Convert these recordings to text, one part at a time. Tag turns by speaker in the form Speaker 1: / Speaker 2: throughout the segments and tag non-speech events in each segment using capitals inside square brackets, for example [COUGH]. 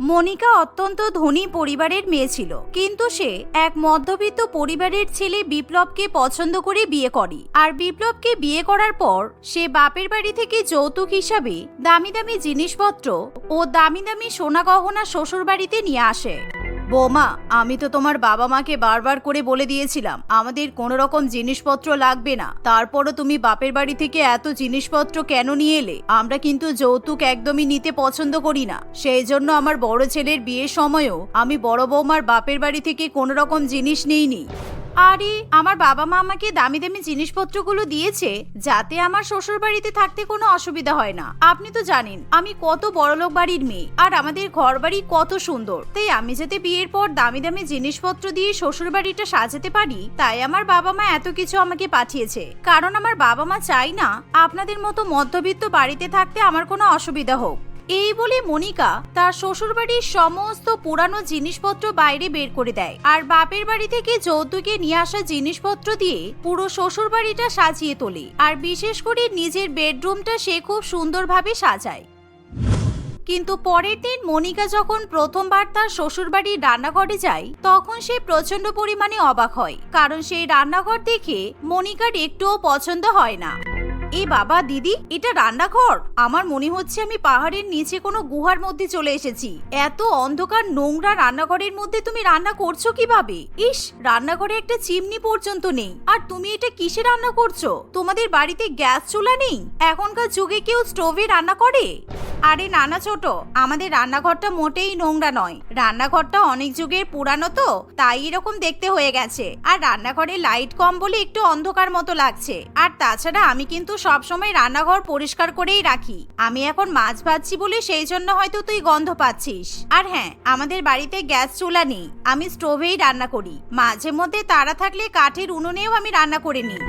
Speaker 1: মনিকা অত্যন্ত ধনী পরিবারের মেয়ে ছিল, কিন্তু সে এক মধ্যবিত্ত পরিবারের ছেলে বিপ্লবকে পছন্দ করে বিয়ে করে। আর বিপ্লবকে বিয়ে করার পর সে বাপের বাড়ি থেকে যৌতুক হিসাবে দামি দামি জিনিসপত্র ও দামি দামি সোনা গহনা শ্বশুর বাড়িতে নিয়ে আসে। বৌমা, আমি তো তোমার বাবা মাকে বারবার করে বলে দিয়েছিলাম, আমাদের কোনো রকম জিনিসপত্র লাগবে না। তারপরও তুমি বাপের বাড়ি থেকে এত জিনিসপত্র কেন নিয়ে এলে? আমরা কিন্তু যৌতুক একদমই নিতে পছন্দ করি না। সেই জন্য আমার বড় ছেলের বিয়ের সময়ও আমি বড় বৌমার বাপের বাড়ি থেকে কোনো রকম জিনিস নিইনি। আরে, আমার বাবা মা আমাকে দামি দামি জিনিসপত্রগুলো দিয়েছে যাতে আমার শ্বশুর বাড়িতে থাকতে কোনো অসুবিধা হয় না। আপনি তো জানেন, আমি কত বড়লোক বাড়ির মেয়ে আর আমাদের ঘর বাড়ি কত সুন্দর। তাই আমি যাতে বিয়ের পর দামি দামি জিনিসপত্র দিয়ে শ্বশুর বাড়িটা সাজাতে পারি, তাই আমার বাবা মা এত কিছু আমাকে পাঠিয়েছে। কারণ আমার বাবা মা চাই না আপনাদের মতো মধ্যবিত্ত বাড়িতে থাকতে আমার কোনো অসুবিধা হোক। এই বলে মনিকা তার শ্বশুরবাড়ির সমস্ত পুরানো জিনিসপত্র বাইরে বের করে দেয় আর বাপের বাড়ি থেকে যৌতুকে নিয়ে আসা জিনিসপত্র দিয়ে পুরো শ্বশুরবাড়িটা সাজিয়ে তোলে আর বিশেষ করে নিজের বেডরুমটা সে খুব সুন্দরভাবে সাজায়। কিন্তু পরের দিন মনিকা যখন প্রথমবার তার শ্বশুরবাড়ির রান্নাঘরে যায়, তখন সে প্রচণ্ড পরিমাণে অবাক হয়, কারণ সেই রান্নাঘর দেখে মনিকার একটুও পছন্দ হয় না। এ বাবা, দিদি, এটা রান্নাঘর। আমার মনে হচ্ছে আমি পাহাড়ের নিচে কোনো গুহার মধ্যে চলে এসেছি। এত অন্ধকার নোংরা রান্নাঘরের মধ্যে তুমি রান্না করছ কীভাবে? ইস, রান্নাঘরে একটা চিমনি পর্যন্ত নেই। আর তুমি এটা কিসে রান্না করছ? তোমাদের বাড়িতে গ্যাস চুলা নেই? এখনকার যুগে কেউ স্টোভে রান্না করে? আরে নানা ছোট, আমাদের রান্নাঘরটা মোটেই নোংরা নয়। রান্নাঘরটা অনেক যুগের পুরানো তো, তাই এরকম দেখতে হয়ে গেছে। আর রান্নাঘরে লাইট কম বলে একটু অন্ধকার মতো লাগছে। আর তাছাড়া আমি কিন্তু সবসময় রান্নাঘর পরিষ্কার করেই রাখি। আমি এখন মাছ ভাজছি বলে সেই জন্য হয়তো তুই গন্ধ পাচ্ছিস। আর হ্যাঁ আমাদের বাড়িতে গ্যাস চুলা নেই। আমি স্টোভেই রান্না করি। মাঝে মধ্যে তারা থাকলে কাঠের উনুনেও আমি রান্না করে নিই।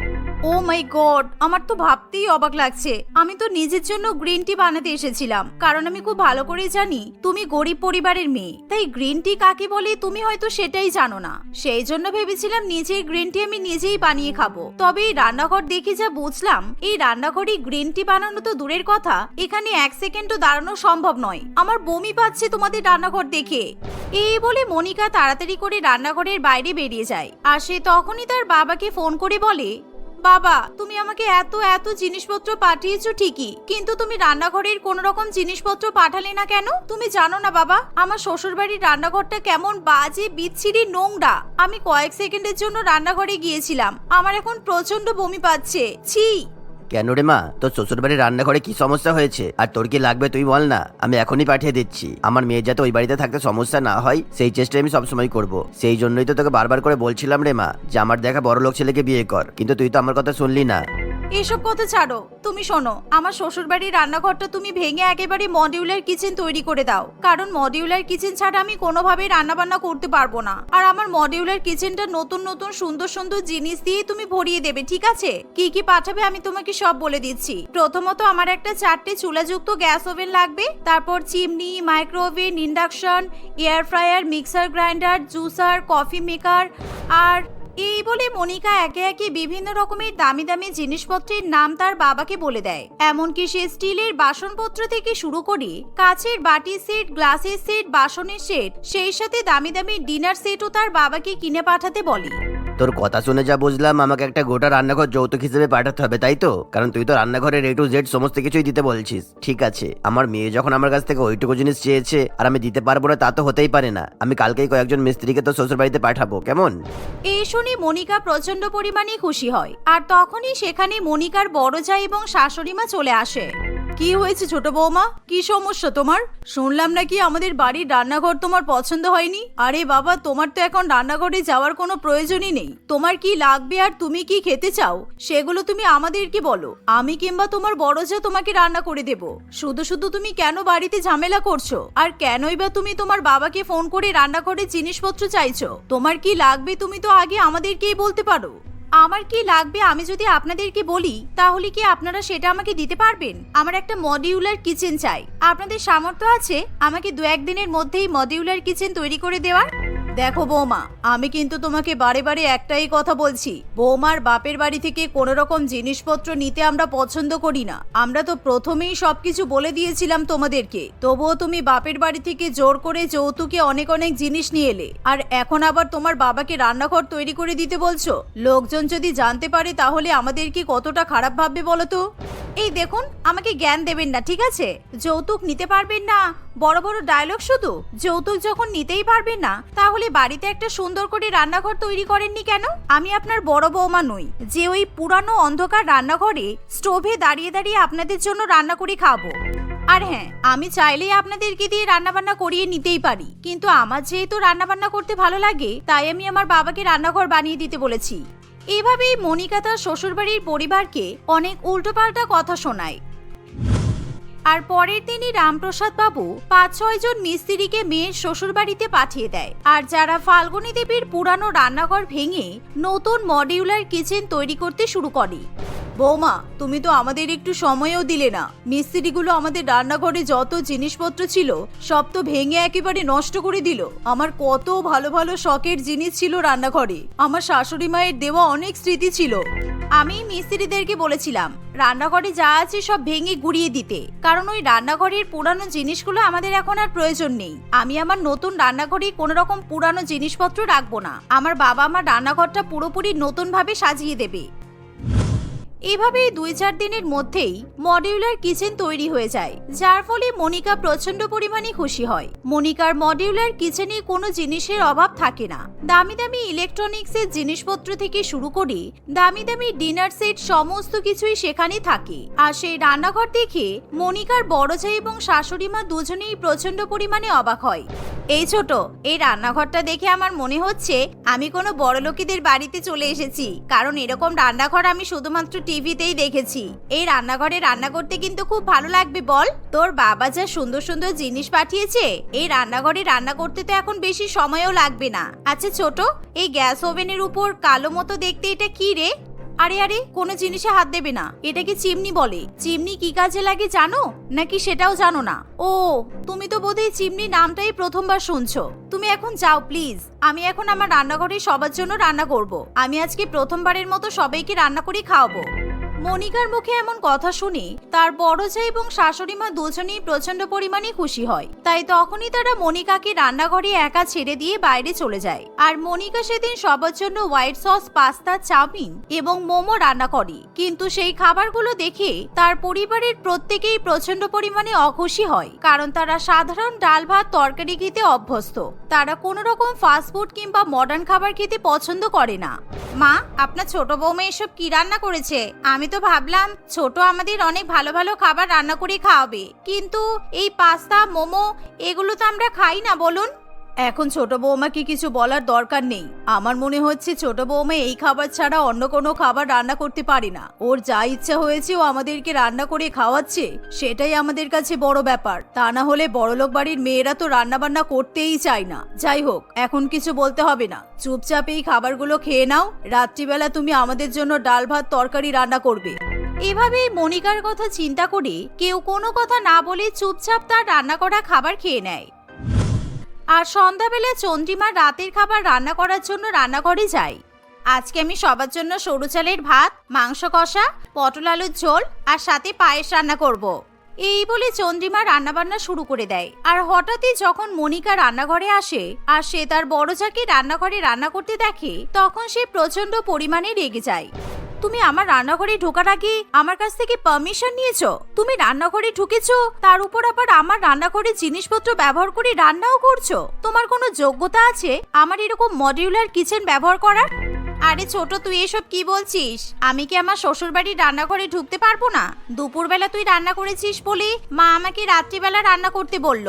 Speaker 1: ও মাই গড, আমার তো ভাবতেই অবাক লাগছে। আমি তো নিজের জন্য গ্রিন টি বানাতে এসেছিলাম, কারণ আমি খুব ভালো করে জানি তুমি গরিব পরিবারের মেয়ে। তাই গ্রিন টি কাকে বলে তুমি হয়তো সেটাই জানো না। সেই জন্য ভেবেছিলাম নিজের গ্রিন টি আমি নিজেই বানিয়ে খাব। তবে এই রান্নাঘর দেখে যা বুঝলাম, এই রান্নাঘরে গ্রিন টি বানানো তো দূরের কথা, এখানে এক সেকেন্ডও দাঁড়ানো সম্ভব নয়। আমার বমি পাচ্ছে তোমাদের রান্নাঘর দেখে। এই বলে মনিকা তাড়াতাড়ি করে রান্নাঘরের বাইরে বেরিয়ে যায়। আর সে তখনই তার বাবাকে ফোন করে বলে বাবা, তুমি আমাকে এত এত জিনিসপত্র পাঠিয়েছো ঠিকই, কিন্তু তুমি রান্নাঘরের কোন রকম জিনিসপত্র পাঠালে না কেন? তুমি জানো না বাবা, আমার শ্বশুরবাড়ির রান্নাঘরটা কেমন বাজে, বিচ্ছিরি নোংরা। আমি কয়েক সেকেন্ডের জন্য রান্নাঘরে গিয়েছিলাম, আমার এখন প্রচণ্ড বমি পাচ্ছে। ছি!
Speaker 2: কেন রে মা? তোর শ্বশুর বাড়ির রান্নাঘরে কি সমস্যা হয়েছে? আর তোর কি লাগবে তুই বল না। আমি এখনই পাঠিয়ে দিচ্ছি। আমার মেয়ে যাতে ওই বাড়িতে থাকতে সমস্যা না হয়, সেই চেষ্টা আমি সবসময় করব। সেই জন্যই তো তোকে বারবার করে বলছিলাম রে মা, যে আমার দেখা বড় লোক ছেলেকে বিয়ে কর। কিন্তু তুই তো আমার কথা শুনলি না।
Speaker 1: এসব কথা ছাড়ো। তুমি শোনো, আমার শ্বশুরবাড়ির রান্নাঘরটা তুমি ভেঙে একেবারে মডিউলার কিচেন তৈরি করে দাও। কারণ মডিউলার কিচেন ছাড়া আমি কোনোভাবেই রান্না বান্না করতে পারব না। আর আমার মডিউলার কিচেনটা নতুন নতুন সুন্দর সুন্দর জিনিস দিয়ে তুমি ভরিয়ে দেবে, ঠিক আছে? কি কি পাঠাবে আমি তোমাকে সব বলে দিচ্ছি। প্রথমত আমার একটা চারটে চুলাযুক্ত গ্যাস ওভেন লাগবে। তারপর chimney micro oven induction, air fryer, mixer grinder, juicer, coffee maker আর এই বলে মনিকা একে একে বিভিন্ন রকমের দামি দামি জিনিসপত্রের নাম তার বাবাকে বলে দেয়। এমনকি সে স্টিলের বাসনপত্র থেকে শুরু করে কাচের বাটি সেট গ্লাসের সেট বাসনের সেট সেই সাথে দামি দামি ডিনার সেটও তার বাবাকে কিনে পাঠাতে বলে।
Speaker 2: তোর কথা শুনে যা বুঝলাম আমাকে একটা গোটা রান্নাঘর যৌতুক হিসেবে পাঠাতে হবে তাই তো? কারণ তুই তো রান্নাঘরের এ টু জেড সমস্ত কিছুই দিতে বলছিস। ঠিক আছে আমার মেয়ে যখন আমার কাছ থেকে ওইটুকু জিনিস চেয়েছে আর আমি দিতে পারব না তা তো হতেই পারে না। আমি কালকেই কয়েকজন মিস্ত্রিকে তো শ্বশুর বাড়িতে পাঠাবো কেমন?
Speaker 1: এই শুনে মনিকা প্রচণ্ড পরিমাণে খুশি হয়। আর তখনই সেখানে মনিকার বড় যা এবং শাশুড়ি মা চলে আসে। কি হয়েছে ছোট বৌমা? কি সমস্যা তোমার? শুনলাম নাকি আমাদের বাড়ির রান্নাঘর তোমার পছন্দ হয়নি? আরে বাবা, তোমার তো এখন রান্নাঘরে যাওয়ার কোনো প্রয়োজনই নেই। তোমার কি লাগবে আর তুমি কি খেতে চাও? সেগুলো তুমি আমাদেরকে বলো? আমি কিংবা তোমার বড় যা তোমাকে রান্না করে দেব। শুধু শুধু তুমি কেন বাড়িতে ঝামেলা করছ? আর কেনই বা তুমি তোমার বাবাকে ফোন করে রান্নাঘরের জিনিসপত্র চাইছো? তোমার কি লাগবে তুমি তো আগে আমাদেরকেই বলতে পারো। আমার কি লাগবে আমি যদি আপনাদেরকে বলি, তাহলে কি আপনারা সেটা আমাকে দিতে পারবেন? আমার একটা মডিউলার কিচেন চাই। আপনাদের সামর্থ্য আছে আমাকে দু একদিনের মধ্যেই মডিউলার কিচেন তৈরি করে দেওয়ার? দেখো বৌমা, আমি কিন্তু তোমাকে বারে বারে একটাই কথা বলছি। বৌমার বাপের বাড়ি থেকে কোনো রকম জিনিসপত্র নিতে আমরা পছন্দ করি না। আমরা তো প্রথমেই সবকিছু বলে দিয়েছিলাম তোমাদেরকে। তবুও তুমি বাপের বাড়ি থেকে জোর করে যৌতুকে অনেক অনেক জিনিস নিয়ে এলে। আর এখন আবার তোমার বাবাকে রান্নাঘর তৈরি করে দিতে বলছো? লোকজন যদি জানতে পারে তাহলে আমাদেরকে কতটা খারাপ ভাববে বলো তো? এই দেখুন, আমাকে জ্ঞান দেবেন না, ঠিক আছে? যৌতুক নিতে পারবেন না। বড় বড় ডায়লগ শুধু? যৌতুক যখন নিতেই পারবেন না, তাহলে বাড়িতে একটা সুন্দর করে রান্নাঘর তৈরি করেননি কেন? আমি আপনার বড় বৌমা নই, যে ওই পুরানো অন্ধকার রান্নাঘরে স্টোভে দাঁড়িয়ে দাঁড়িয়ে আপনাদের জন্য রান্না করে খাব। আর হ্যাঁ আমি চাইলেই আপনাদেরকে দিয়ে রান্নাবান্না করিয়ে নিতেই পারি, কিন্তু আমার যেহেতু রান্নাবান্না করতে ভালো লাগে, তাই আমি আমার বাবাকে রান্নাঘর বানিয়ে দিতে বলেছি। এভাবেই মনিকা তার শ্বশুরবাড়ির পরিবারকে অনেক উল্টোপাল্টা কথা শোনায়। আর পরের দিনই রামপ্রসাদ বাবু পাঁচ ছয় জন মিস্ত্রিকে মেয়ের শ্বশুরবাড়িতে পাঠিয়ে দেয়। আর যারা ফাল্গুনী দেবীর পুরানো রান্নাঘর ভেঙে নতুন মডিউলার কিচেন তৈরি করতে শুরু করে। বৌমা, তুমি তো আমাদের একটু সময়ও দিলে না। মিস্ত্রিগুলো আমাদের রান্নাঘরে যত জিনিসপত্র ছিল, সব তো ভেঙে একেবারে নষ্ট করে দিল। আমার কত ভালো ভালো শখের জিনিস ছিল রান্নাঘরে। আমার শাশুড়ি মায়ের দেওয়া অনেক স্মৃতি ছিল। আমি মিস্ত্রিদেরকে বলেছিলাম রান্নাঘরে যা আছে সব ভেঙে গুড়িয়ে দিতে। কারণ ওই রান্নাঘরের পুরানো জিনিসগুলো আমাদের এখন আর প্রয়োজন নেই। আমি আমার নতুন রান্নাঘরে কোনো রকম পুরানো জিনিসপত্র রাখব না। আমার বাবা আমার রান্নাঘরটা পুরোপুরি নতুন ভাবে সাজিয়ে দেবে। এভাবেই দুই চার দিনের মধ্যেই মডিউলার কিচেন তৈরি হয়ে যায়, যার ফলে মনিকা প্রচণ্ড পরিমাণে খুশি হয়। মনিকার মডিউলার কিচেনে কোনো জিনিসের অভাব থাকে না। দামি দামি ইলেকট্রনিক্সের জিনিসপত্র থেকে শুরু করে দামি দামি ডিনার সেট সমস্ত কিছুই সেখানে থাকে। আর সেই রান্নাঘর দেখে মনিকার বড় ভাই এবং শাশুড়ি মা দুজনেই প্রচণ্ড পরিমাণে অবাক হয়। এই ছোট, এই রান্নাঘরটা দেখে আমার মনে হচ্ছে আমি কোনো বড় লোকেদের বাড়িতে চলে এসেছি, কারণ এরকম রান্নাঘর আমি শুধুমাত্র টিভিতেই দেখেছি। এই রান্নাঘরে রান্না করতে কিন্তু খুব ভালো লাগবে, বল। তোর বাবা যা সুন্দর সুন্দর জিনিস পাঠিয়েছে, এই রান্নাঘরে রান্না করতে তো এখন বেশি সময়ও লাগবে না। আচ্ছা ছোট, এই গ্যাস ওভেনের উপর কালো মতো দেখতে এটা কি রে? আরে আরে, কোনো জিনিসে হাত দেবে না। এটাকে চিমনি বলে। চিমনি কি কাজে লাগে জানো? নাকি সেটাও জানো না? ও, তুমি তো বোধহয় চিমনি নামটাই প্রথমবার শুনছো। তুমি এখন যাও, প্লিজ। আমি এখন আমার রান্নাঘরে সবার জন্য রান্না করব। আমি আজকে প্রথমবারের মতো সবাইকে রান্না করে খাওয়াবো। মনিকার মুখে এমন কথা শুনে তার বড় ভাই এবং শাশুড়ি মা দুজনেই প্রচণ্ড পরিমাণে খুশি হয়। তাই তখনই তারা মনিকাকে রান্নাঘরে একা ছেড়ে দিয়ে বাইরে চলে যায়। আর মনিকা সেদিন সবার জন্য হোয়াইট সস, পাস্তা, চাউমিন এবং মোমো রান্না করে। কিন্তু সেই খাবারগুলো দেখে তার পরিবারের প্রত্যেকেই প্রচণ্ড পরিমাণে অখুশি হয়। কারণ তারা সাধারণ ডাল ভাত তরকারি খেতে অভ্যস্ত। তারা কোনো রকম ফাস্টফুড কিংবা মডার্ন খাবার খেতে পছন্দ করে না। মা, আপনার ছোট বৌমা এসব কি রান্না করেছে? আমি তো ভাবলাম, ছোট আমাদের অনেক ভালো ভালো খাবার রান্না করে খাওয়াবে। কিন্তু এই পাস্তা, মোমো, এগুলো তো আমরা খাই না, বলুন। এখন ছোট বৌমাকে কিছু বলার দরকার নেই। আমার মনে হচ্ছে ছোট বৌমা এই খাবার ছাড়া অন্য কোনো খাবার রান্না করতে পারে না। ওর যা ইচ্ছা হয়েছে ও আমাদেরকে রান্না করে খাওয়াচ্ছে, সেটাই আমাদের কাছে বড় ব্যাপার। তা না হলে বড়লোক বাড়ির মেয়েরা তো রান্না বান্না করতেই চায় না। যাই হোক, এখন কিছু বলতে হবে না। চুপচাপ এই খাবারগুলো খেয়ে নাও। রাত্রিবেলা তুমি আমাদের জন্য ডাল ভাত তরকারি রান্না করবে। এভাবেই মনিকার কথা চিন্তা করে কেউ কোনো কথা না বলে চুপচাপ তার রান্না করা খাবার খেয়ে নেয়। আর সন্ধ্যাবেলা চন্দ্রিমা রাতের খাবার রান্না করার জন্য রান্নাঘরে যায় আজকে আমি সবার জন্য সরু চালের ভাত, মাংস কষা, পটল আলুর ঝোল আর সাথে পায়েস রান্না করব। এই বলে চন্দ্রিমা রান্নাবান্না শুরু করে দেয়। আর হঠাৎই যখন মনিকা রান্নাঘরে আসে আর সে তার বড় যাকে রান্নাঘরে রান্না করতে দেখে, তখন সে প্রচণ্ড পরিমাণে রেগে যায়। তুমি আমার রান্নাঘরে ঢোকার আগে আমার কাছ থেকে পারমিশন নিয়েছো? তুমি রান্নাঘরে ঢুকেছো, তার উপর আবার আমার রান্নাঘরে জিনিসপত্র ব্যবহার করে রান্নাও করছ। তোমার কোনো যোগ্যতা আছে আমার এরকম মডিউলার কিচেন ব্যবহার করার? আরে ছোট, তুই এসব কি বলছিস? আমি কি আমার শ্বশুর বাড়ির রান্নাঘরে ঢুকতে পারব না? দুপুরবেলা তুই রান্না করেছিস বলে মা আমাকে রাত্রিবেলা রান্না করতে বলল।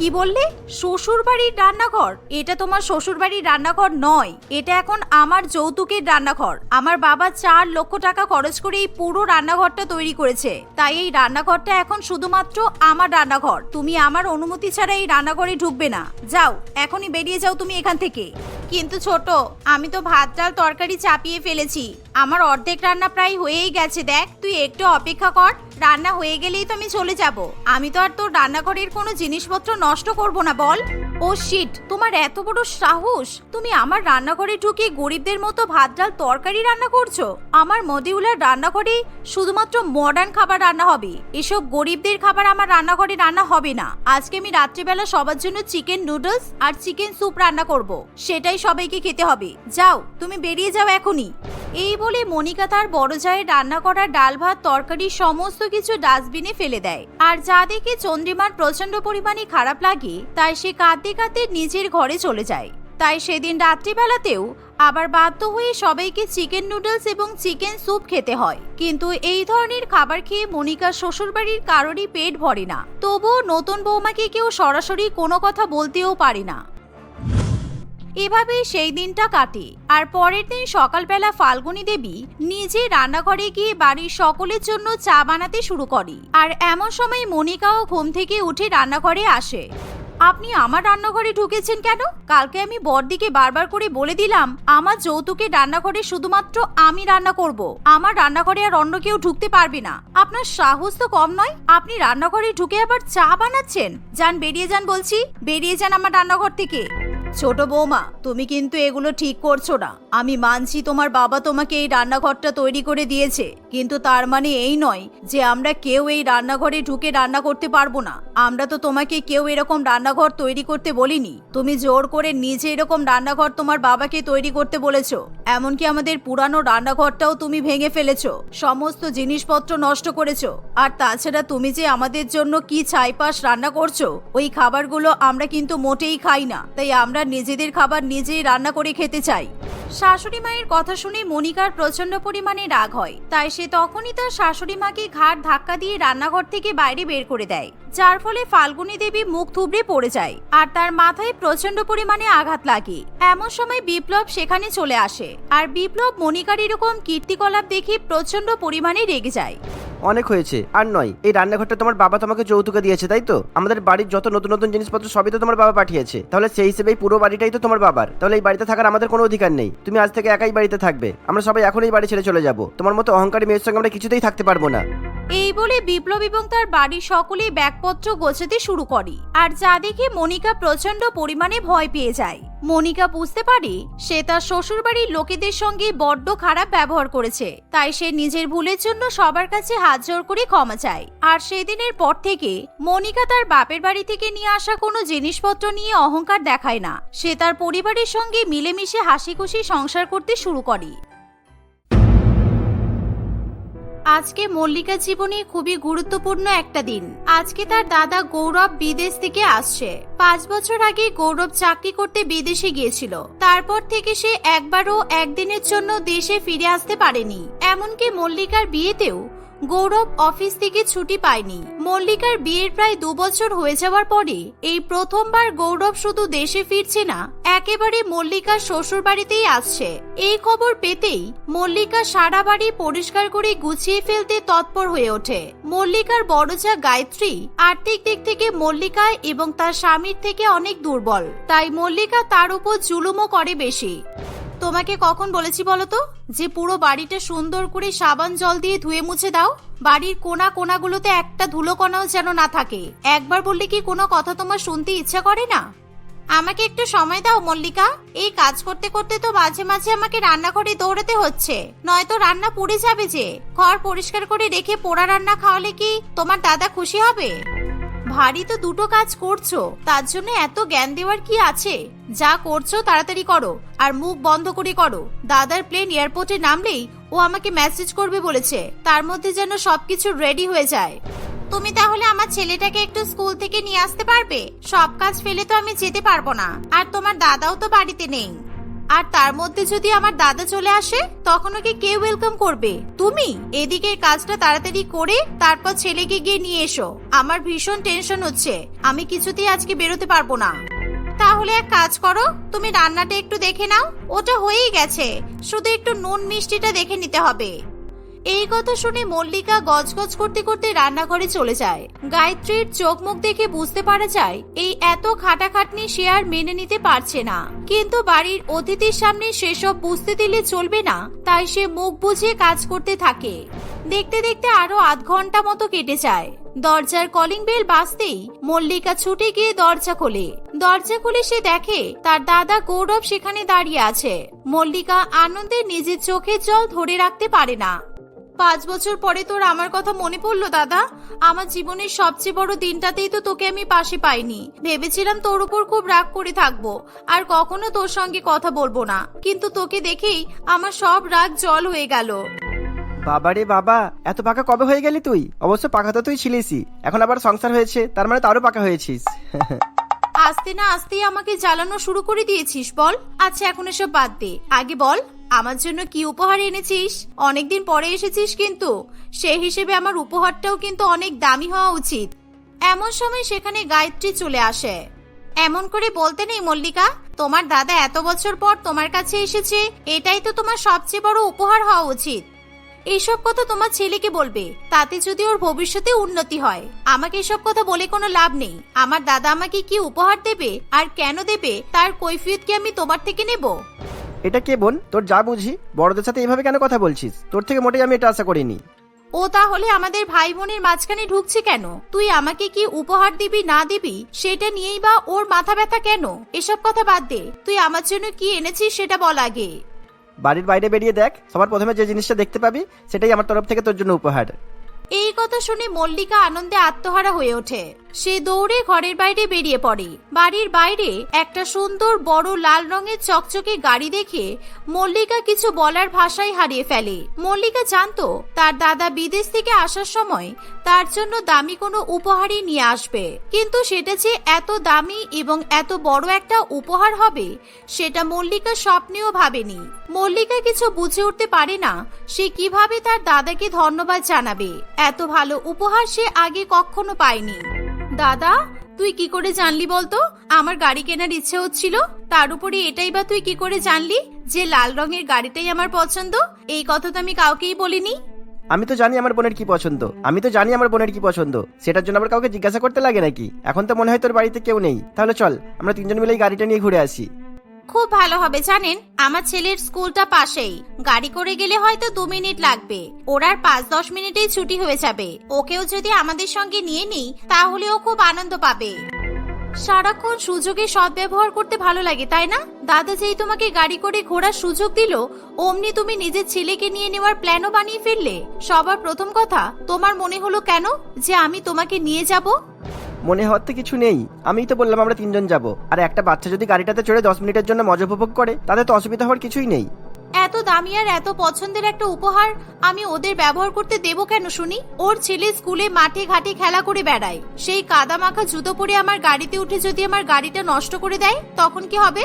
Speaker 1: কি বললে? শ্বশুর বাড়ির রান্নাঘর? এটা তোমার শ্বশুর বাড়ির রান্নাঘর নয়। এটা এখন আমার যৌতুকের রান্নাঘর। আমার বাবা চার লক্ষ টাকা খরচ করে এই পুরো রান্নাঘরটা তৈরি করেছে। তাই এই রান্নাঘরটা এখন শুধুমাত্র আমার রান্নাঘর। তুমি আমার অনুমতি ছাড়া এই রান্নাঘরে ঢুকবে না। যাও, এখনই বেরিয়ে যাও তুমি এখান থেকে। কিন্তু ছোট, আমি তো ভাত, ডাল, তরকারি চাপিয়ে ফেলেছি। আমার অর্ধেক রান্না প্রায় হয়েই গেছে, দেখ, তুই একটু অপেক্ষা কর, রান্না হয়ে গেলেই তো আমি চলে যাব। আমি তো আর তোর রান্নাঘরের কোনো জিনিসপত্র নষ্ট করব না, বল। ও শিট, তোমার এত বড় সাহস। তুমি আমার রান্নাঘরে ঢুকে গরিবদের মতো ভাত ডাল তরকারি রান্না করছ? আমার মডিউলার রান্নাঘরে শুধুমাত্র মডার্ন খাবার রান্না হবে। এসব গরিবদের খাবার আমার রান্নাঘরে রান্না হবে না। আজকে আমি রাত্রিবেলা সবার জন্য চিকেন নুডলস আর চিকেন স্যুপ রান্না করব। সেটাই সবাইকে খেতে হবে। যাও, তুমি বেরিয়ে যাও এখনই। এই বলে মনিকা তার বড় জায়ের রান্না করা ডাল ভাত, তরকারি, সমস্ত কিছু ডাস্টবিনে ফেলে দেয়। আর যা দেখে চন্দ্রিমার প্রচণ্ড পরিমাণে খারাপ লাগে, তাই সে কাঁদতে কাঁদতে নিজের ঘরে চলে যায়। তাই সেদিন রাত্রিবেলাতেও আবার বাধ্য হয়ে সবাইকে চিকেন নুডলস এবং চিকেন স্যুপ খেতে হয়। কিন্তু এই ধরনের খাবার খেয়ে মনিকার শ্বশুরবাড়ির কারোরই পেট ভরে না। তবুও নতুন বৌমাকে কেউ সরাসরি কোনো কথা বলতেও পারে না। এভাবেই সেই দিনটা কাটে। আর পরের দিন সকালবেলা ফাল্গুনী দেবী নিজে রান্নাঘরে গিয়ে বাড়ির সকলের জন্য চা বানাতে শুরু করে। আর এমন সময় মনিকাও ঘুম থেকে উঠে রান্নাঘরে আসে। আপনি আমার রান্নাঘরে ঢুকেছেন কেন? কালকে আমি বরদিকে বারবার করে বলে দিলাম, আমার যৌতুকে রান্নাঘরে শুধুমাত্র আমি রান্না করব। আমার রান্নাঘরে আর অন্য কেউ ঢুকতে পারবে না। আপনার সাহস তো কম নয়। আপনি রান্নাঘরে ঢুকে আবার চা বানাচ্ছেন? যান, বেরিয়ে যান বলছি। বেরিয়ে যান আমার রান্নাঘর থেকে। ছোট বৌমা, তুমি কিন্তু এগুলো ঠিক করছ না। আমি মানছি তোমার বাবা তোমাকে এই রান্নাঘরটা তৈরি করে দিয়েছে, কিন্তু তার মানে এই নয় যে আমরা কেউ এই রান্নাঘরে ঢুকে রান্না করতে পারব না। আমরা তো তোমাকে কেউ এরকম রান্নাঘর তৈরি করতে বলিনি। তুমি জোর করে নিজে এরকম রান্নাঘর তোমার বাবাকে তৈরি করতে বলেছ। এমনকি আমাদের পুরানো রান্নাঘরটাও তুমি ভেঙে ফেলেছো। সমস্ত জিনিসপত্র নষ্ট করেছ। আর তাছাড়া তুমি যে আমাদের জন্য কি ছাইপাশ রান্না করছ, ওই খাবারগুলো আমরা কিন্তু মোটেই খাই না। তাই আমরা নিজেদের খাবার নিজেই রান্না করে খেতে চাই। শাশুড়ি মায়ের কথা শুনে মনিকার প্রচণ্ড পরিমাণে রাগ হয়। তাই সে তখনই তার শাশুড়ি মাকে ঘাট ধাক্কা দিয়ে রান্নাঘর থেকে বাইরে বের করে দেয়, যার ফলে ফাল্গুনী দেবী মুখ থুবড়ে পড়ে যায় আর তার মাথায় প্রচণ্ড পরিমাণে আঘাত লাগে। এমন সময় বিপ্লব সেখানে চলে আসে আর বিপ্লব মনিকার এরকম কীর্তিকলাপ দেখে প্রচণ্ড পরিমাণে রেগে যায়।
Speaker 2: অনেক হয়েছে। আর নয়, এই রান্নাঘরটা তোমার বাবা তোমাকে যৌতুকে দিয়েছে, তাই তো? আমাদের বাড়ির যত নতুন নতুন জিনিসপত্র সবই তো তোমার বাবা পাঠিয়েছে। তাহলে সেই হিসেবে পুরো বাড়িটাই তো তোমার বাবার। তাহলে এই বাড়িতে থাকার আমাদের কোনো অধিকার নেই। তুমি আজ থেকে একাই বাড়িতে থাকবে। আমরা সবাই এখন এই বাড়ি ছেড়ে চলে যাব। তোমার মতো অহংকারী মেয়ের সঙ্গে আমরা কিছুতেই থাকতে পারব না।
Speaker 1: এই বলে বিপ্লব এবং তার বাড়ির সকলে ব্যাগপত্র গোছাতে শুরু করে। আর যা দেখে মনিকা প্রচণ্ড পরিমাণে ভয় পেয়ে যায়। মনিকা বুঝতে পারে সে তার শ্বশুরবাড়ির লোকেদের সঙ্গে বড্ড খারাপ ব্যবহার করেছে। তাই সে নিজের ভুলের জন্য সবার কাছে হাত জোর করে ক্ষমা চায়। আর সেদিনের পর থেকে মনিকা তার বাপের বাড়ি থেকে নিয়ে আসা কোনো জিনিসপত্র নিয়ে অহংকার দেখায় না। সে তার পরিবারের সঙ্গে মিলেমিশে হাসি খুশি সংসার করতে শুরু করে। আজকে মল্লিকা জীবনে খুবই গুরুত্বপূর্ণ একটা দিন। আজকে তার দাদা গৌরব বিদেশ থেকে আসছে। পাঁচ বছর আগে গৌরব চাকরি করতে বিদেশে গিয়েছিল। তারপর থেকে সে একবারও একদিনের জন্য দেশে ফিরে আসতে পারেনি। এমনকি মল্লিকার বিয়েতেও গৌরব অফিস থেকে ছুটি পায়নি। মল্লিকার বিয়ের প্রায় দু বছর হয়ে যাওয়ার পরে এই প্রথমবার গৌরব শুধু দেশে ফিরছে না, একেবারে মল্লিকার শ্বশুর বাড়িতেই আসছে। এই খবর পেতেই মল্লিকা সারা বাড়ি পরিষ্কার করে গুছিয়ে ফেলতে তৎপর হয়ে ওঠে। মল্লিকার বড় যা গায়ত্রী, আর্থিক দিক থেকে মল্লিকা এবং তার স্বামীর থেকে অনেক দুর্বল। তাই মল্লিকা তার উপর জুলুমও করে বেশি। তোমাকে কখন বলেছি বলতো যে পুরো বাড়িটা সুন্দর করে সাবান জল দিয়ে ধুয়ে মুছে দাও। বাড়ির কোনা কোনাগুলোতে একটা ধুলো কণাও যেন না থাকে। একবার বললে কি কোনো কথা তোমার শুনতে ইচ্ছা করে না? আমাকে একটু সময় দাও, মল্লিকা। এই কাজ করতে করতে তো মাঝে মাঝে আমাকে রান্নাঘরে দৌড়াতে হচ্ছে। নয়তো রান্না পুড়ে যাবে যে। ঘর পরিষ্কার করে রেখে পোড়া রান্না খাওয়ালে কি তোমার দাদা খুশি হবে? ভারী তো দুটো কাজ করছ, তার জন্য এত জ্ঞান দেওয়ার কি আছে? যা করছ তাড়াতাড়ি করো, আর মুখ বন্ধ করে করো। দাদার প্লেন এয়ারপোর্টে নামলেই ও আমাকে মেসেজ করবে বলেছে, তার মধ্যে যেন সবকিছু রেডি হয়ে যায়। তুমি তাহলে আমার ছেলেটাকে একটু স্কুল থেকে নিয়ে আসতে পারবে? সব কাজ ফেলে তো আমি যেতে পারব না, আর তোমার দাদাও তো বাড়িতে নেই। আর তার মধ্যে যদি আমার দাদা চলে আসে, তখন ওকে কে ওয়েলকাম করবে? তুমি? এদিকে কাজটা তাড়াতাড়ি করে তারপর ছেলেকে গিয়ে নিয়ে এসো। আমার ভীষণ টেনশন হচ্ছে। আমি কিছুতেই আজকে বেরোতে পারব না। তাহলে এক কাজ করো, তুমি রান্নাটা একটু দেখে নাও। ওটা হয়েই গেছে। শুধু একটু নুন মিষ্টিটা দেখে নিতে হবে। এই কথা শুনে মল্লিকা গজগজ করতে করতে রান্নাঘরে চলে যায়। গায়ত্রীর চোখ মুখ দেখে বুঝতে পারা যায়, এই এত খাটাখাটনি সে আর মেনে নিতে পারছে না। কিন্তু বাড়ির অতিথির সামনে সেসব বুঝতে দিলে চলবে না, তাই সে মুখ বুঝে কাজ করতে থাকে। দেখতে দেখতে আরও আধ ঘণ্টা মতো কেটে যায়। দরজার কলিং বেল বাজতেই মল্লিকা ছুটে গিয়ে দরজা খোলে। দরজা খুলে সে দেখে তার দাদা গৌরব সেখানে দাঁড়িয়ে আছে। মল্লিকা আনন্দে নিজের চোখের জল ধরে রাখতে পারে না। পাঁচ বছর পরে তোর আমার কথা মনে পড়ল দাদা? আমার জীবনের সবচেয়ে বড় দিনটাতেই তো তোকে আমি পাশে পাইনি। ভেবেছিলাম তোর উপর খুব রাগ করে থাকব আর কখনো তোর সঙ্গে কথা বলব না। কিন্তু তোকে দেখেই আমার সব রাগ জল হয়ে গেল।
Speaker 3: বাবা রে বাবা এত পাকা কবে হয়ে গেলি তুই? অবশ্য পাকা তো তুই ছিলিসই। এখন আবার সংসার হয়েছে তার মানে তারও পাকা হয়েছিস।
Speaker 1: আস্তে না আস্তেই আমাকে জ্বালানো শুরু করে দিয়েছিস বল। আচ্ছা এখন এসব বাদ দে। আগে বল। আমার জন্য কি উপহার এনেছিস? অনেকদিন পরে এসেছিস কিন্তু। সেই হিসেবে আমার উপহারটাও কিন্তু অনেক দামি হওয়া উচিত। এমন সময় সেখানে গায়ত্রী চলে আসে। এমন করে বলতে নেই, মল্লিকা। তোমার দাদা এত বছর পর তোমার কাছে এসেছে, এটাই তো তোমার সবচেয়ে বড় উপহার হওয়া উচিত। এইসব কথা তোমার ছেলেকে বলবে, তাতে যদি ওর ভবিষ্যতে উন্নতি হয়। আমাকে এসব কথা বলে কোনো লাভ নেই। আমার দাদা আমাকে কি উপহার দেবে আর কেন দেবে, তার কৈফিয়ত কি আমি তোমার থেকে নেব?
Speaker 3: এটা কে বোন? তোর যা বুঝি বড়দের সাথে এইভাবে কেন কথা বলছিস? তোর থেকে মোটেই আমি এটা আশা করিনি।
Speaker 1: ও তাহলে আমাদের ভাই বোনের মাঝখানে ঢুকছে কেন? তুই আমাকে কি উপহার দিবি না দিবি সেটা নিয়েই বা ওর মাথা ব্যথা কেন? এসব কথা বাদ দে। তুই আমার জন্য কি এনেছিস সেটা বল আগে।
Speaker 3: বাড়ির বাইরে বেরিয়ে দেখ সবার প্রথমে যে জিনিসটা দেখতে পাবি সেটাই আমার তরফ থেকে তোর জন্য উপহার।
Speaker 1: এই কথা শুনে মল্লিকা আনন্দে আত্মহারা হয়ে ওঠে। সে দৌড়ে ঘরের বাইরে বেরিয়ে পড়ে। বাড়ির বাইরে একটা সুন্দর বড় লাল রঙের চকচকে গাড়ি দেখে মল্লিকা কিছু বলার ভাষায় হারিয়ে ফেলে। মল্লিকা জানতো, তার দাদা বিদেশ থেকে আসার সময় তার জন্য দামি কোনো উপহারই নিয়ে আসবে। কিন্তু সেটা যে এত দামি এবং এত বড় একটা উপহার হবে, সেটা মল্লিকা স্বপ্নেও ভাবেনি। মল্লিকা কিছু বুঝে উঠতে পারে না, সে কীভাবে তার দাদাকে ধন্যবাদ জানাবে। এত ভালো উপহার সে আগে কখনো পায়নি। দাদা, তুই কি করে জানলি বলতো? আমার গাড়ি কেনার ইচ্ছে হচ্ছিল। তার উপরে এটাই বা তুই কি করে জানলি? যে লাল রঙের গাড়িটাই আমার পছন্দ? এই কথা তো আমি কাউকেই বলিনি।
Speaker 3: আমি তো জানি আমার বোনের কি পছন্দ। আমি তো জানি আমার বোনের কি পছন্দ। সেটার জন্য আবার কাউকে জিজ্ঞাসা করতে লাগে নাকি? এখন তো মনে হয় তোর বাড়িতে কেউ নেই। তাহলে চল, আমরা তিনজন মিলে এই গাড়িটা নিয়ে ঘুরে আসি।
Speaker 1: খুব ভালো হবে, জানেন? আমার ছেলের স্কুলটা পাশেই। গাড়ি করে গেলে হয়তো দু মিনিট লাগবে। ওর আর পাঁচ দশ মিনিটেই ছুটি হয়ে যাবে। ওকেও যদি আমাদের সঙ্গে নিয়ে নিই, তাহলে ও খুব আনন্দ পাবে। সারাক্ষণ সুযোগে সদ্ব্যবহার করতে ভালো লাগে, তাই না? দাদা যেই তোমাকে গাড়ি করে ঘোরার সুযোগ দিল, অমনি তুমি নিজের ছেলেকে নিয়ে নেওয়ার প্ল্যানও বানিয়ে ফেললে। সবার প্রথম কথা, তোমার মনে হলো কেন যে আমি তোমাকে নিয়ে যাব?
Speaker 3: মনে হওয়ার তো কিছু নেই। আমি তো বললাম আমরা তিনজন যাব। আর একটা বাচ্চা যদি গাড়িটাতে চড়ে দশ মিনিটের জন্য মজা উপভোগ করে, তাতে তো অসুবিধা হওয়ার কিছুই নেই।
Speaker 1: এত দামি আর এত পছন্দের একটা উপহার আমি ওদের ব্যবহার করতে দেব কেন, শুনি? ওর ছেলে স্কুলে মাঠে ঘাটে খেলা করে বেড়ায়। সেই কাদা মাখা জুতো পরে আমার গাড়িতে উঠে যদি আমার গাড়িটা নষ্ট করে দেয়, তখন কি হবে?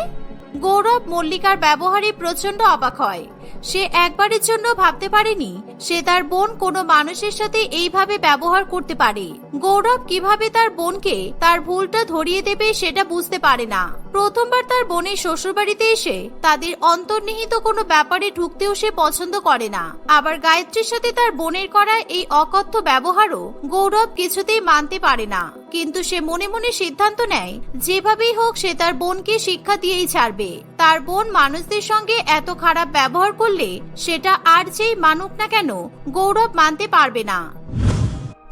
Speaker 1: গৌরব মল্লিকার ব্যবহারে প্রচণ্ড অবাক হয়। সে একবারের জন্য ভাবতে পারেনি, সে তার বোন কোনো মানুষের সাথে এইভাবে ব্যবহার করতে পারে। গৌরব কীভাবে তার বোনকে তার ভুলটা ধরিয়ে দেবে সেটা বুঝতে পারে না। প্রথমবার তার বোনের শ্বশুরবাড়িতে এসে তাদের অন্তর্নিহিত কোনো ব্যাপারে ঢুকতেও সে পছন্দ করে না। আবার গায়ত্রীর সাথে তার বোনের করা এই অকথ্য ব্যবহারও গৌরব কিছুতেই মানতে পারে না। কিন্তু সে মনে মনে সিদ্ধান্ত নেয়, যেভাবেই হোক সে তার বোনকে শিক্ষা দিয়েই ছাড়বে। তার বোন মানুষদের সঙ্গে এত খারাপ ব্যবহার করলে সেটা আর যেই মানুক না কেন গৌরব মানতে পারবে না।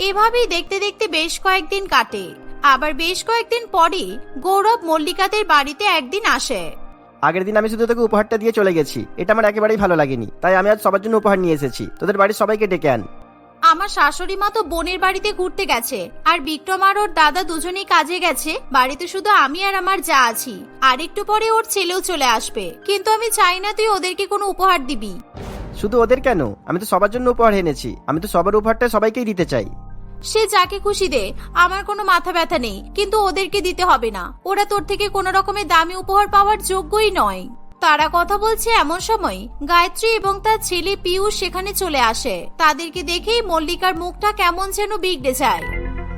Speaker 1: এভাবেই দেখতে দেখতে বেশ কয়েকদিন কাটে। আবার বেশ কয়েকদিন পরে গৌরব মল্লিকাদের বাড়িতে একদিন আসে।
Speaker 3: আগের দিন আমি শুধু তোকে উপহারটা দিয়ে চলে গেছি। এটা আমার একেবারেই ভালো লাগেনি। তাই আমি আজ সবার জন্য উপহার নিয়ে এসেছি। তোদের বাড়ির সবাইকে ডেকে আন।
Speaker 1: আমার শাশুড়ি মা তো বোনের বাড়িতে ঘুরতে গেছে আর বিক্রম আর ওর দাদা দুজনেই কাজে গেছে। বাড়িতে শুধু আমি আর আমার যা আছি। আর একটু পরে ওর ছেলেও চলে আসবে। কিন্তু আমি চাই না তুই ওদেরকে কোনো উপহার দিবি।
Speaker 3: শুধু ওদের কেন? আমি তো সবার জন্য উপহার এনেছি। আমি তো সবার উপহারটা সবাইকেই দিতে চাই।
Speaker 1: সে যাকে খুশি দে, আমার কোনো মাথা ব্যথা নেই, কিন্তু ওদেরকে দিতে হবে না। ওরা তোর থেকে কোনো রকমের দামি উপহার পাওয়ার যোগ্যই নয়। তারা কথা বলছে এমন সময় গায়ত্রী এবং তার ছেলে পিয়ুষ সেখানে চলে আসে। তাদেরকে দেখেই মল্লিকার মুখটা কেমন যেন বিগড়ে যায়।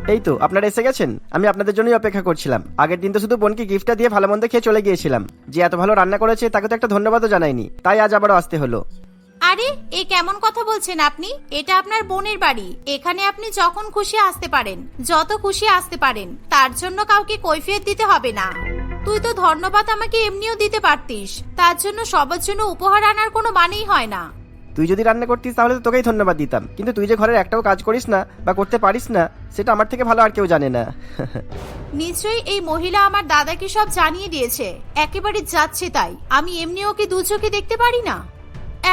Speaker 3: এই তো, আপনারা এসে গেছেন? আমি আপনাদের জন্যই অপেক্ষা করছিলাম। আগের দিন তো শুধু বোনকে গিফটটা দিয়ে ভালো মন্দ খেয়ে চলে গিয়েছিলাম। যে এত ভালো রান্না করেছে, তাকে তো একটা ধন্যবাদও জানাইনি। তাই আজ আবারও আসতে হলো।
Speaker 1: আরে এ কেমন কথা বলছেন আপনি? এটা আপনার বোনের বাড়ি। এখানে আপনি যখন খুশি আসতে পারেন যত খুশি আসতে পারেন তার জন্য কাউকে কৈফিয়ত দিতে হবে না। তুই তো ধন্যবাদ আমাকে এমনিও দিতে পারতিস। তার জন্য সবার জন্য উপহার আনার কোনো মানেই হয় না।
Speaker 3: তুই যদি রান্না করতিস তাহলে তো তোকেই ধন্যবাদ দিতাম। কিন্তু তুই যে ঘরের একটাও কাজ করিস না বা করতে পারিস না সেটা আমার থেকে ভালো আর কেউ জানে না। [LAUGHS]
Speaker 1: নিশ্চয়ই এই মহিলা আমার দাদাকে সব জানিয়ে দিয়েছে। একেবারে যাচ্ছে তাই। আমি এমনি ওকে দু চোখে দেখতে পারি না?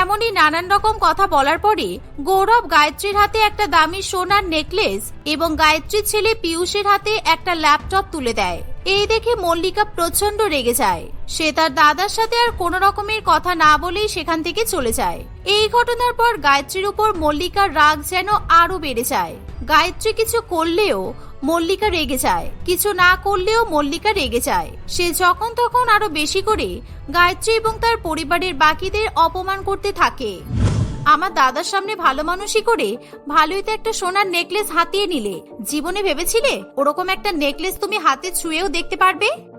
Speaker 1: এমনই নানান রকম কথা বলার পরে গৌরব গায়ত্রীর হাতে একটা দামি সোনার নেকলেস এবং গায়ত্রীর ছেলে পিয়ুষের হাতে একটা ল্যাপটপ তুলে দেয়। এই দেখে মল্লিকা প্রচণ্ড রেগে যায়। সে তার দাদার সাথে আর কোনো রকমের কথা না বলেই সেখান থেকে চলে যায়। এই ঘটনার পর গায়ত্রীর উপর মল্লিকার রাগ যেন আরও বেড়ে যায়। গায়ত্রী কিছু করলেও মল্লিকা রেগে যায়। কিছু না করলেও মল্লিকা রেগে যায়। সে যখন তখন আরও বেশি করে গায়ত্রী এবং তার পরিবারের বাকিদের অপমান করতে থাকে। আমার দাদার সামনে ভালো মানুষই করে ভালোই তো একটা সোনার নেকলেস হাতিয়ে নিলে। জীবনে ভেবেছিলে ওরকম একটা নেকলেস তুমি হাতে ছুঁয়েও দেখতে পারবে?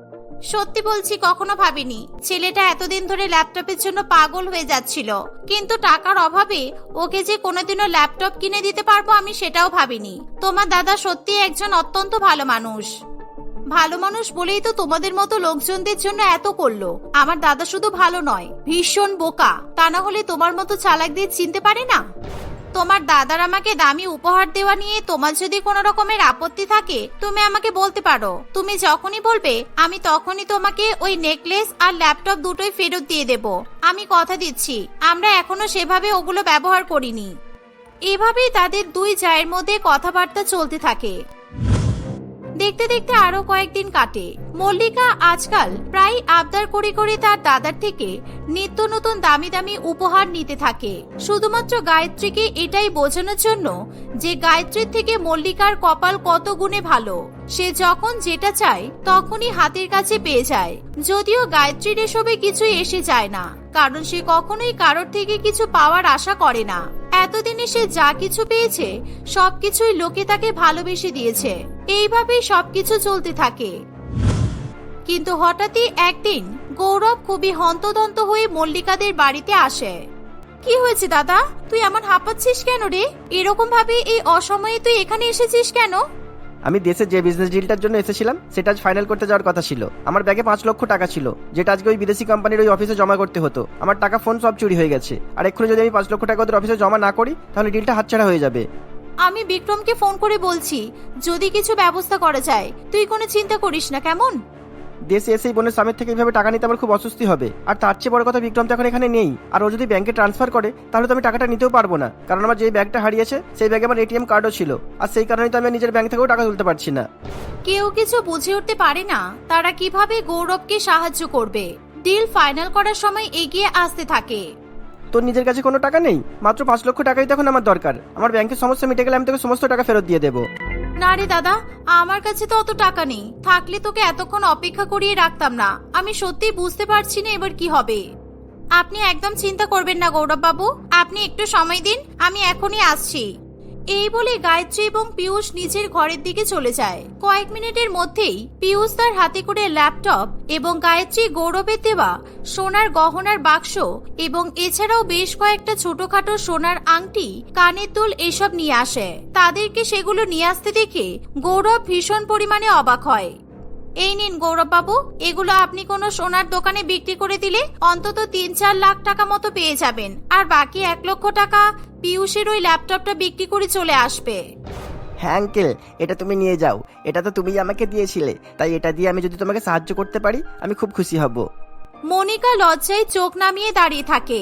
Speaker 1: সত্যি বলছি, কখনো ভাবিনি। ছেলেটা এতদিন ধরে ল্যাপটপের জন্য পাগল হয়ে যাচ্ছিল। কিন্তু টাকার অভাবে ওকে যে কোনোদিনও ল্যাপটপ কিনে দিতে পারব আমি সেটাও ভাবিনি। তোমার দাদা সত্যি একজন অত্যন্ত ভালো মানুষ। ভালো মানুষ বলেই তো তোমাদের মতো লোকজনদের জন্য এত করল। আমার দাদা শুধু ভালো নয়, ভীষণ বোকা। তা না হলে তোমার মতো চালাকদের চিনতে পারে না? তোমার দাদার আমাকে দামি উপহার দেওয়া নিয়ে তোমার যদি কোনো রকমের আপত্তি থাকে, তুমি আমাকে বলতে পারো। তুমি যখনই বলবে, আমি তখনই তোমাকে ওই নেকলেস আর ল্যাপটপ দুটোই ফেরত দিয়ে দেব। আমি কথা দিচ্ছি, আমরা এখনও সেভাবে ওগুলো ব্যবহার করিনি। এভাবেই তাদের দুই জায়ের মধ্যে কথাবার্তা চলতে থাকে। দেখতে দেখতে আরও কয়েকদিন কাটে। মল্লিকা আজকাল প্রায় আবদার করে করে তার দাদার থেকে নিত্য নতুন দামি দামি উপহার নিতে থাকে। শুধুমাত্র গায়ত্রীকে এটাই বোঝানোর জন্য যে গায়ত্রীর থেকে মল্লিকার কপাল কত গুণে ভালো। সে যখন যেটা চায় তখনই হাতের কাছে পেয়ে যায়। যদিও গায়ত্রীর এসবে কিছুই এসে যায় না। কারণ সে কখনোই কারোর থেকে কিছু পাওয়ার আশা করে না। এতদিনে সে যা কিছু পেয়েছে, সবকিছুই লোকে তাকে ভালোবেসে দিয়েছে। এইভাবেই সবকিছু চলতে থাকে। কিন্তু হঠাৎই একদিন গৌরব খুবই হন্তদন্ত হয়ে মল্লিকাদের বাড়িতে আসে। কি হয়েছে দাদা? তুই এমন হাঁপাচ্ছিস কেন রে? এরকম ভাবে এই অসময়ে তুই এখানে এসেছিস কেন?
Speaker 3: আমি দেশে যে বিজনেস ডিলটার জন্য এসেছিলাম, সেটা আজ ফাইনাল করতে যাওয়ার কথা ছিল। আমার ব্যাগে পাঁচ লক্ষ টাকা ছিল, যেটা আজকে ওই বিদেশি কোম্পানির ওই অফিসে জমা করতে হতো। আমার টাকা ফোন সব চুরি হয়ে গেছে। আর এক্ষুনি যদি আমি পাঁচ লক্ষ টাকা ওদের অফিসে জমা না করি, তাহলে ডিলটা হাতছাড়া হয়ে যাবে।
Speaker 1: আমি বিক্রমকে ফোন করে বলছি, যদি কিছু ব্যবস্থা করা যায়, তুই কোনো চিন্তা করিস না, কেমন?
Speaker 3: দেশে এসে বোনের স্বামীর থেকে এইভাবে টাকা নিতে আমার খুব অস্বস্তি হবে। আর তার চেয়ে বড় কথা বিক্রম তো এখন এখানে নেই। আর ও যদি ব্যাংকে ট্রান্সফার করে তাহলে তো আমি টাকাটা নিতেও পারব না। কারণ আমার যে ব্যাগটা হারিয়েছে সেই ব্যাগে আমার এটিএম কার্ডও ছিল। আর সেই কারণে তো আমি নিজের ব্যাংক থেকেও টাকা তুলতে পারছি না।
Speaker 1: কেউ কিছু বুঝে উঠতে পারে না তারা কীভাবে গৌরবকে সাহায্য করবে। ডিল ফাইনাল করার সময় এগিয়ে আসতে থাকে।
Speaker 3: তোর নিজের কাছে কোনো টাকা নেই? মাত্র পাঁচ লক্ষ টাকাই তখন আমার দরকার। আমার ব্যাংকের সমস্যা মিটে গেলে আমি তোকে সমস্ত টাকা ফেরত দিয়ে দেবো।
Speaker 1: না রে দাদা, আমার কাছে তো অত টাকা নেই। থাকলে তোকে এতক্ষণ অপেক্ষা করিয়ে রাখতাম না। আমি সত্যি বুঝতে পারছি না এবার কি হবে। আপনি একদম চিন্তা করবেন না গৌরব বাবু আপনি একটু সময় দিন, আমি এখনই আসছি। এই বলে গায়ত্রী এবং পিয়ুষ নিজের ঘরের দিকে চলে যায়। কয়েক মিনিটের মধ্যেই পিয়ুষ তার হাতে করে ল্যাপটপ এবং গায়ত্রী গৌরবের দেওয়া সোনার গহনার বাক্স এবং এছাড়াও বেশ কয়েকটা ছোটখাটো সোনার আংটি, কানের দুল এসব নিয়ে আসে। তাদেরকে সেগুলো নিয়ে আসতে দেখে গৌরব ভীষণ পরিমাণে অবাক হয়। এই নিন গৌরববাবু এগুলো আপনি কোনো সোনার দোকানে বিক্রি করে দিলে অন্তত তিন চার লাখ টাকা মতো পেয়ে যাবেন। আর বাকি এক লক্ষ টাকা পিউষের ওই ল্যাপটপটা বিক্রি করে চলে আসবে।
Speaker 3: হ্যাঁ আঙ্কেল এটা তুমি নিয়ে যাও। এটা তো তুমি আমাকে দিয়েছিলে। তাই এটা দিয়ে আমি যদি তোমাকে সাহায্য করতে পারি আমি খুব খুশি হব।
Speaker 1: মনিকা লজ্জায় চোখ নামিয়ে দাঁড়িয়ে থাকে।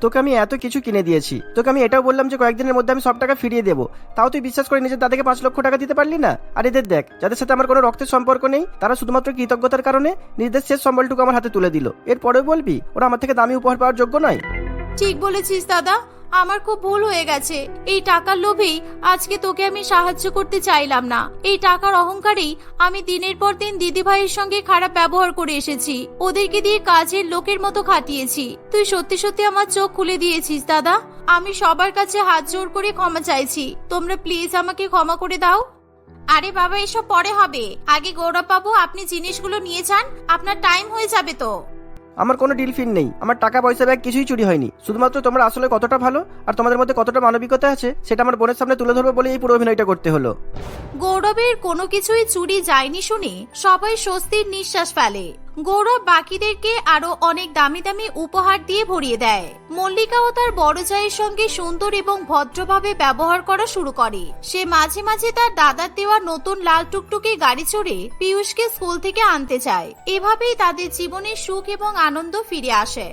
Speaker 3: তোকে আমি এত কিছু কিনে দিয়েছি। তোকে আমি এটাও বললাম যে কয়েকদিনের মধ্যে আমি সব টাকা ফিরিয়ে দেবো। তাও তুই বিশ্বাস করে নিজের দাদাকে পাঁচ লক্ষ টাকা দিতে পারলি না? আর এদের দেখ, যাদের সাথে আমার কোনো রক্তের সম্পর্ক নেই, তারা শুধুমাত্র কৃতজ্ঞতার কারণে নিজেদের শেষ সম্বলটুকু আমার হাতে তুলে দিল। এরপরেও বলবি, ওরা আমার থেকে দামি উপহার পাওয়ার যোগ্য নয়?
Speaker 1: ঠিক বলেছিস দাদা। আমার খুব ভুল হয়ে গেছে। এই টাকার লোভেই আজকে তোকে আমি সাহায্য করতে চাইলাম না। এই টাকার অহংকারেই আমি দিনের পর দিন দিদি ভাইয়ের সঙ্গে খারাপ ব্যবহার করে এসেছি। ওদেরকে দিয়ে কাজের লোকের মতো খাটিয়েছি। তুই সত্যি সত্যি আমার চোখ খুলে দিয়েছিস, দাদা। আমি সবার কাছে হাত জোর করে ক্ষমা চাইছি। তোমরা প্লিজ আমাকে ক্ষমা করে দাও। আরে বাবা, এসব পরে হবে। আগে গৌরব বাবু আপনি জিনিসগুলো নিয়ে যান। আপনার টাইম হয়ে যাবে তো।
Speaker 3: আমার কোনো ডিল ফিন নেই। আমার টাকা পয়সা ব্যাগ কিছুই চুরি হয়নি। শুধুমাত্র তোমরা আসলে কতটা ভালো আর তোমাদের মধ্যে কতটা মানবিকতা আছে, সেটা আমার বোনের সামনে তুলে ধরবো বলে এই পুরো অভিনয়টা করতে হলো।
Speaker 1: গৌরবের কোনো কিছুই চুরি যায়নি শুনে সবাই স্বস্তির নিঃশ্বাস ফেলে। গৌরব বাকিদেরকে আরও অনেক দামি দামি উপহার দিয়ে ভরিয়ে দেয়। মল্লিকা ও তার বড় জায়ের সঙ্গে সুন্দর এবং ভদ্রভাবে ব্যবহার করা শুরু করে। সে মাঝে মাঝে তার দাদার দেওয়া নতুন লাল টুকটুকে গাড়ি চড়ে পিয়ুষকে স্কুল থেকে আনতে চায় এভাবেই তাদের জীবনে সুখ এবং আনন্দ ফিরে আসে।